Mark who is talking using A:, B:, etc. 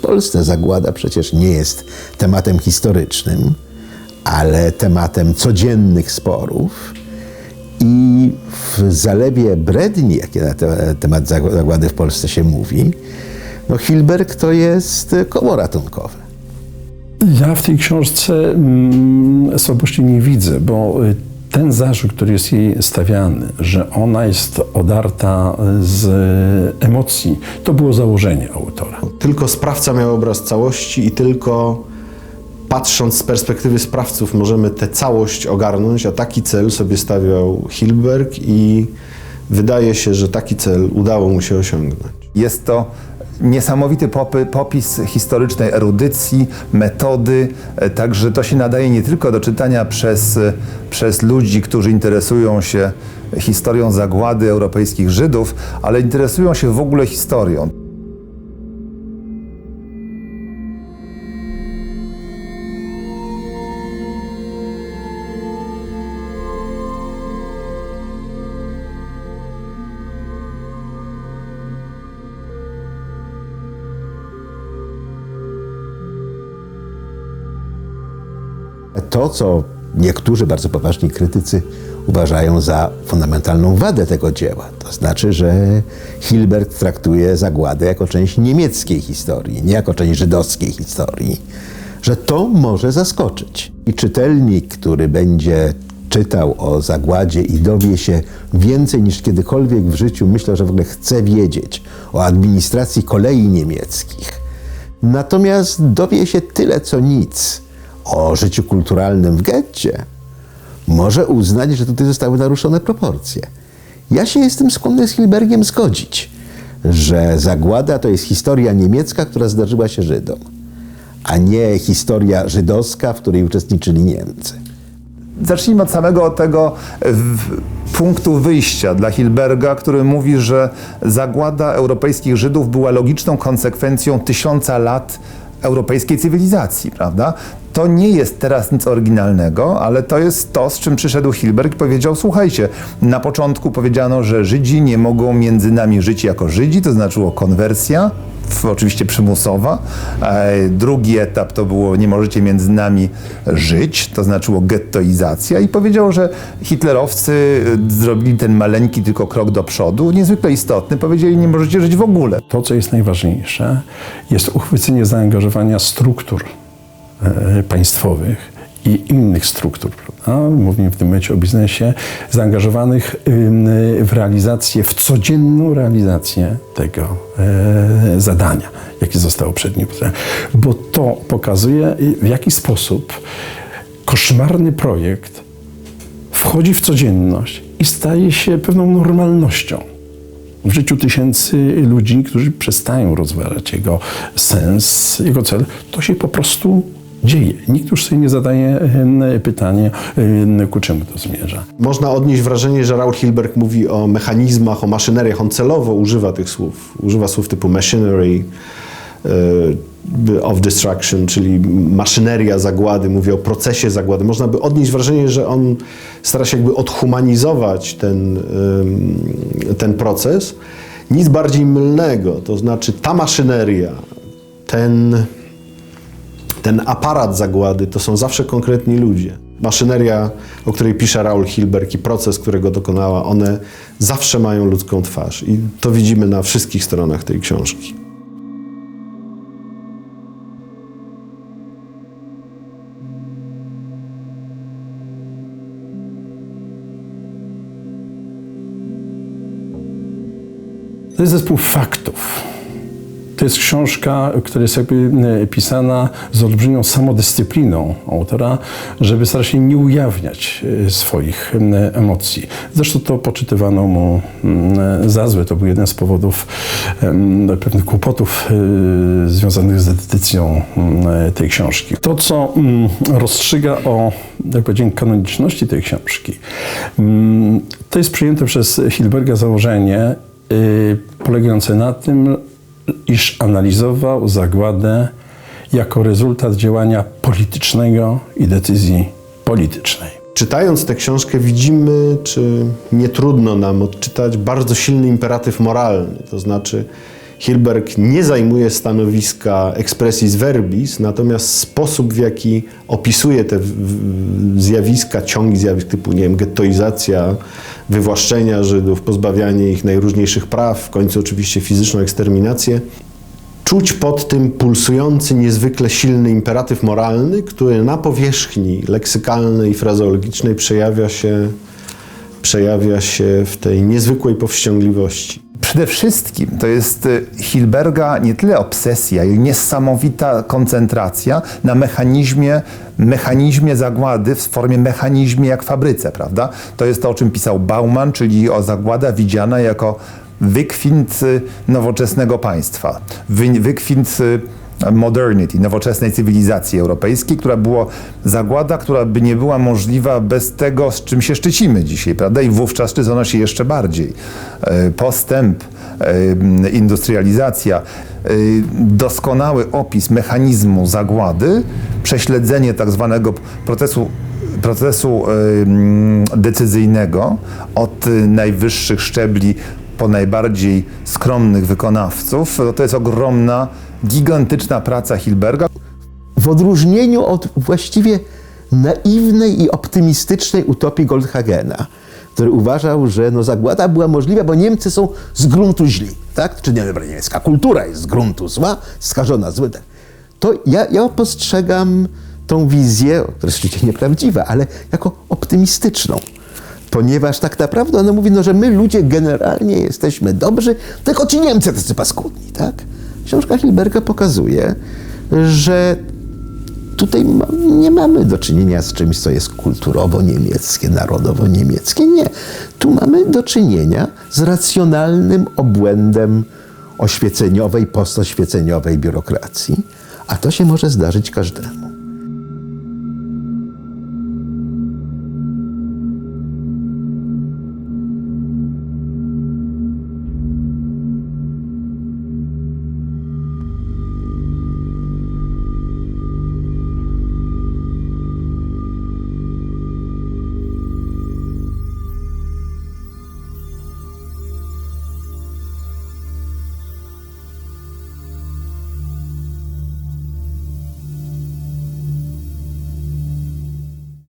A: Polsce zagłada przecież nie jest tematem historycznym, ale tematem codziennych sporów. I w zalewie bredni, jakie na te, temat zagłady w Polsce się mówi, no Hilberg to jest koło ratunkowe.
B: Ja w tej książce mm, słabości nie widzę, bo y, ten zarzut, który jest jej stawiany, że ona jest odarta z emocji, to było założenie autora.
C: Tylko sprawca miał obraz całości i tylko patrząc z perspektywy sprawców możemy tę całość ogarnąć, a taki cel sobie stawiał Hilberg i wydaje się, że taki cel udało mu się osiągnąć.
D: Jest to niesamowity popy, popis historycznej erudycji, metody, e, także to się nadaje nie tylko do czytania przez, e, przez ludzi, którzy interesują się historią zagłady europejskich Żydów, ale interesują się w ogóle historią.
A: To, co niektórzy bardzo poważni krytycy uważają za fundamentalną wadę tego dzieła, to znaczy, że Hilbert traktuje zagładę jako część niemieckiej historii, nie jako część żydowskiej historii, że to może zaskoczyć. I czytelnik, który będzie czytał o zagładzie i dowie się więcej niż kiedykolwiek w życiu, myślę, że w ogóle chce wiedzieć o administracji kolei niemieckich. Natomiast dowie się tyle co nic o życiu kulturalnym w getcie, może uznać, że tutaj zostały naruszone proporcje. Ja się jestem skłonny z Hilbergiem zgodzić, że zagłada to jest historia niemiecka, która zdarzyła się Żydom, a nie historia żydowska, w której uczestniczyli Niemcy.
D: Zacznijmy od samego tego w, punktu wyjścia dla Hilberga, który mówi, że zagłada europejskich Żydów była logiczną konsekwencją tysiąca lat europejskiej cywilizacji, prawda? To nie jest teraz nic oryginalnego, ale to jest to, z czym przyszedł Hilberg i powiedział: Słuchajcie, na początku powiedziano, że Żydzi nie mogą między nami żyć jako Żydzi, to znaczyło konwersja, oczywiście przymusowa. E, drugi etap to było nie możecie między nami żyć, to znaczyło gettoizacja i powiedział, że hitlerowcy e, zrobili ten maleńki tylko krok do przodu, niezwykle istotny, powiedzieli nie możecie żyć w ogóle.
B: To, co jest najważniejsze, jest uchwycenie zaangażowania struktur państwowych i innych struktur, prawda? mówimy w tym momencie o biznesie, zaangażowanych w realizację, w codzienną realizację tego e, zadania, jakie zostało przed nim. Bo to pokazuje, w jaki sposób koszmarny projekt wchodzi w codzienność i staje się pewną normalnością w życiu tysięcy ludzi, którzy przestają rozważać jego sens, jego cel. To się po prostu dzieje. Nikt już sobie nie zadaje pytania, ku czemu to zmierza.
C: Można odnieść wrażenie, że Raul Hilberg mówi o mechanizmach, o maszyneriach. On celowo używa tych słów. Używa słów typu machinery e, of destruction, czyli maszyneria zagłady, mówi o procesie zagłady. Można by odnieść wrażenie, że on stara się jakby odhumanizować ten, ten proces. Nic bardziej mylnego, to znaczy ta maszyneria, ten ten aparat zagłady to są zawsze konkretni ludzie. Maszyneria, o której pisze Raul Hilberg i proces, którego dokonała, one zawsze mają ludzką twarz. I to widzimy na wszystkich stronach tej książki.
B: To jest zespół faktów to jest książka, która jest jakby e, pisana z olbrzymią samodyscypliną autora, żeby się nie ujawniać e, swoich emocji. Zresztą to poczytywano mu za złe. To był jeden z powodów pewnych kłopotów e, związanych z edycją tej książki. To, co rozstrzyga o, jak kanoniczności tej książki, to jest przyjęte przez Hilberga założenie polegające na tym, iż analizował zagładę jako rezultat działania politycznego i decyzji politycznej.
C: Czytając tę książkę widzimy, czy nie trudno nam odczytać bardzo silny imperatyw moralny, to znaczy Hilberg nie zajmuje stanowiska expressis verbis, natomiast sposób, w jaki opisuje te zjawiska, ciągi zjawisk typu, nie wiem, gettoizacja, wywłaszczenia Żydów, pozbawianie ich najróżniejszych praw, w końcu oczywiście fizyczną eksterminację, czuć pod tym pulsujący, niezwykle silny imperatyw moralny, który na powierzchni leksykalnej i frazeologicznej przejawia się, przejawia się w tej niezwykłej powściągliwości.
D: Przede wszystkim to jest y, Hilberga nie tyle obsesja, ale niesamowita koncentracja na mechanizmie, mechanizmie zagłady w formie mechanizmie jak w fabryce, prawda? To jest to, o czym pisał Bauman, czyli o zagłada widziana jako wykwint y, nowoczesnego państwa, wy- wykwint y, modernity, nowoczesnej cywilizacji europejskiej, która była zagłada, która by nie była możliwa bez tego, z czym się szczycimy dzisiaj, prawda? I wówczas szczycono się jeszcze bardziej. E, Postęp, e, industrializacja, e, doskonały opis mechanizmu zagłady, prześledzenie tak zwanego procesu procesu decyzyjnego od najwyższych szczebli po najbardziej skromnych wykonawców, no to jest ogromna, gigantyczna praca Hilberga.
A: w odróżnieniu od właściwie naiwnej i optymistycznej utopii Goldhagena, który uważał, że no, zagłada była możliwa, bo Niemcy są z gruntu źli, tak? Czy nie, dobra, niemiecka kultura jest z gruntu zła, skażona złym. tak. To ja, ja postrzegam tą wizję, która jest oczywiście nieprawdziwa, ale jako optymistyczną. Ponieważ tak naprawdę ona mówi, no, że my ludzie generalnie jesteśmy dobrzy, tylko ci Niemcy tacy paskudni, tak? Książka Hilberga pokazuje, że tutaj ma, nie mamy do czynienia z czymś, co jest kulturowo niemieckie, narodowo niemieckie. Nie. Tu mamy do czynienia z racjonalnym obłędem oświeceniowej, postoświeceniowej biurokracji, a to się może zdarzyć każdemu.